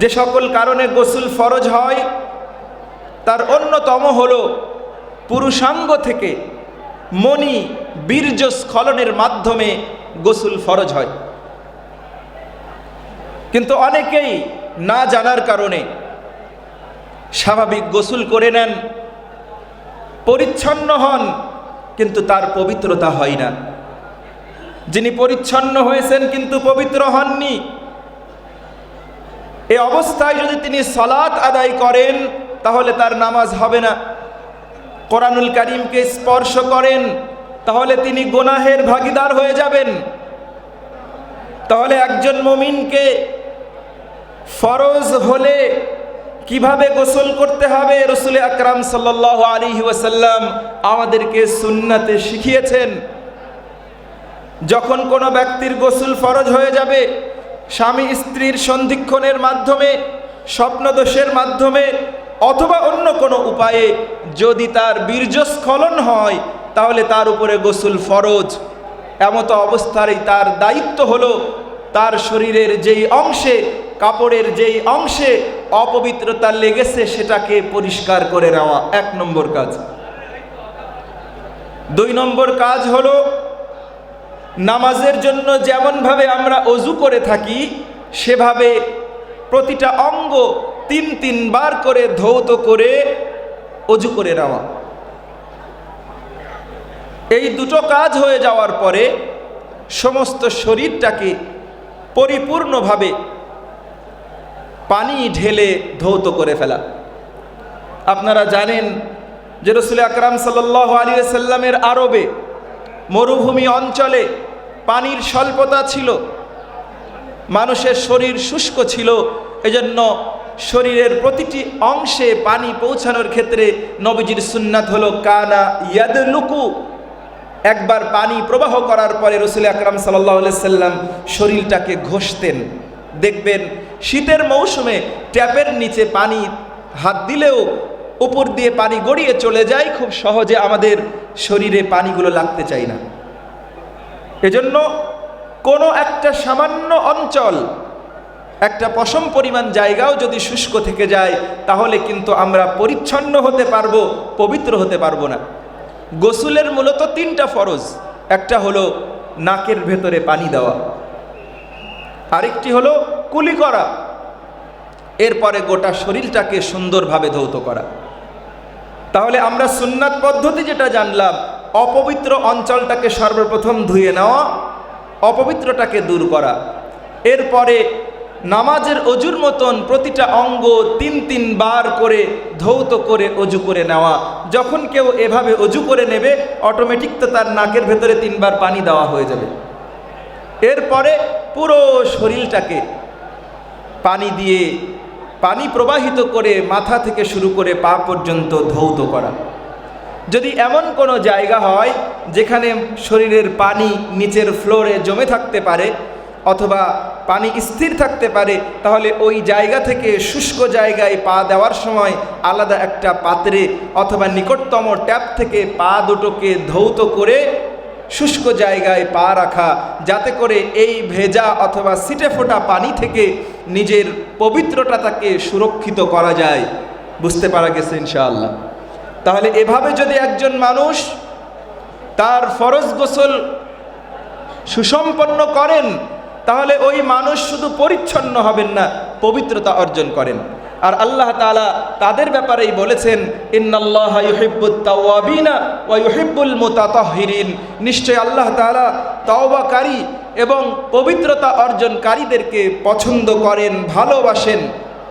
যে সকল কারণে গোসল ফরজ হয়, তার অন্যতম হল পুরুষাঙ্গ থেকে মণি বীর্য স্খলনের মাধ্যমে গোসল ফরজ হয়। কিন্তু অনেকেই না জানার কারণে স্বাভাবিক গোসল করে নেন, পরিচ্ছন্ন হন, কিন্তু তার পবিত্রতা হয় না। যিনি পরিচ্ছন্ন হয়েছেন কিন্তু পবিত্র হননি এ অবস্থায় যদি তিনি সলাৎ আদায় করেন, তাহলে তার নামাজ হবে না। কোরআনুল করিমকে স্পর্শ করেন, তাহলে তিনি গোনাহের ভাগিদার হয়ে যাবেন। তাহলে একজন মমিনকে ফরজ হলে কীভাবে গোসল করতে হবে? রসুল আকরাম সাল্লাহ আলী ওয়াসাল্লাম আমাদেরকে সুন্নাতে শিখিয়েছেন, যখন কোনো ব্যক্তির গোসল ফরজ হয়ে যাবে স্বামী স্ত্রীর সন্ধিক্ষণের মাধ্যমে, স্বপ্নদোষের মাধ্যমে, অথবা অন্য কোনো উপায়ে যদি তার বীর্যস্খলন হয়, তাহলে তার উপরে গোসল ফরজ। এমত অবস্থারই তার দায়িত্ব হলো তার শরীরের যেই অংশে, কাপড়ের যেই অংশে অপবিত্রতা লেগেছে সেটাকে পরিষ্কার করে নেওয়া এক নম্বর কাজ। দুই নম্বর কাজ হলো নামাজের জন্য যেমনভাবে আমরা অজু করে থাকি, সেভাবে প্রতিটা অঙ্গ তিন তিনবার করে ধৌত করে অজু করে নেওয়া। এই দুটো কাজ হয়ে যাওয়ার পরে সমস্ত শরীরটাকে পরিপূর্ণভাবে পানি ঢেলে ধৌত করে ফেলা। আপনারা জানেন যে রসুল আকরাম সাল্লাহ আলী সাল্লামের আরবে মরুভূমি অঞ্চলে পানির স্বল্পতা ছিল, মানুষের শরীর শুষ্ক ছিল, এজন্য শরীরের প্রতিটি অংশে পানি পৌঁছানোর ক্ষেত্রে নবীজির সুন্নাত হলো, কানা ইয়াদ লুকু একবার পানি প্রবাহ করার পরে রসুল আকরাম সাল্লাহ সাল্লাম শরীরটাকে ঘষতেন। দেখবেন, শীতের মৌসুমে ট্যাপের নিচে পানি হাত দিলেও উপর দিয়ে পানি গড়িয়ে চলে যায়, খুব সহজে আমাদের শরীরে পানিগুলো লাগতে চাই না। এজন্য কোনো একটা সামান্য অঞ্চল, একটা পশম পরিমাণ জায়গাও যদি শুষ্ক থেকে যায়, তাহলে কিন্তু আমরা পরিচ্ছন্ন হতে পারব, পবিত্র হতে পারব না। গোসুলের মূলত তিনটা ফরজ। একটা হলো নাকের ভেতরে পানি দেওয়া। আরেকটি হলো কুলি করা। এরপরে গোটা শরীরটাকে সুন্দরভাবে ধৌত করা। তাহলে আমরা সুন্নাত পদ্ধতি যেটা জানলাম অপবিত্র অঞ্চলটাকে সর্বপ্রথম ধুয়ে নেওয়া অপবিত্রটাকে দূর করা। এরপরে নামাজের অজুর মতন প্রতিটা অঙ্গ তিন তিনবার করে ধৌত করে অজু করে নেওয়া। যখন কেউ এভাবে অজু করে নেবে অটোমেটিক তো তার নাকের ভেতরে তিনবার পানি দেওয়া হয়ে যাবে। এরপরে পুরো শরীরটাকে পানি দিয়ে পানি প্রবাহিত করে মাথা থেকে শুরু করে পা পর্যন্ত ধৌত করা। যদি এমন কোনো জায়গা হয় যেখানে শরীরের পানি নিচের ফ্লোরে জমে থাকতে পারে অথবা পানি স্থির থাকতে পারে, তাহলে ওই জায়গা থেকে শুষ্ক জায়গায় পা দেওয়ার সময় আলাদা একটা পাত্রে অথবা নিকটতম ট্যাপ থেকে পা দুটোকে ধৌত করে শুষ্ক জায়গায় পা রাখা, যাতে করে এই ভেজা অথবা সিটে ফোটা পানি থেকে নিজের পবিত্রতা তাকে সুরক্ষিত করা যায়। বুঝতে পারা গেছে ইনশাআল্লাহ। তাহলে এভাবে যদি একজন মানুষ তার ফরজ গোসল সুসম্পন্ন করেন, তাহলে ওই মানুষ শুধু পরিচ্ছন্ন হবেন না, পবিত্রতা অর্জন করেন। আর আল্লাহ তালা তাদের ব্যাপারেই বলেছেন ইন্নাল্লাহিবুল নিশ্চয় আল্লাহ তালা তওবাকারী এবং পবিত্রতা অর্জনকারীদেরকে পছন্দ করেন, ভালোবাসেন।